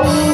Oh.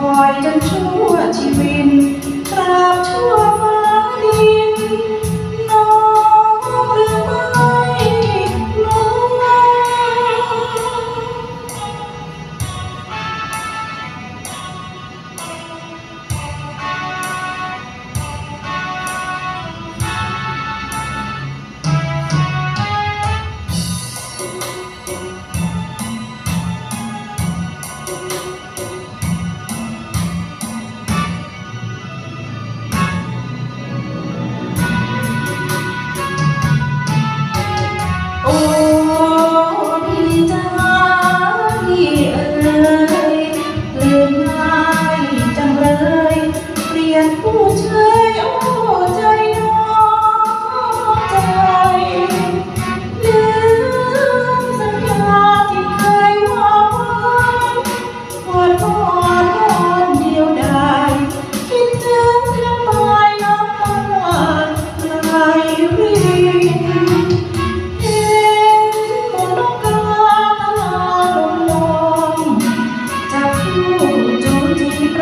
คอยจนชั่วชีวิต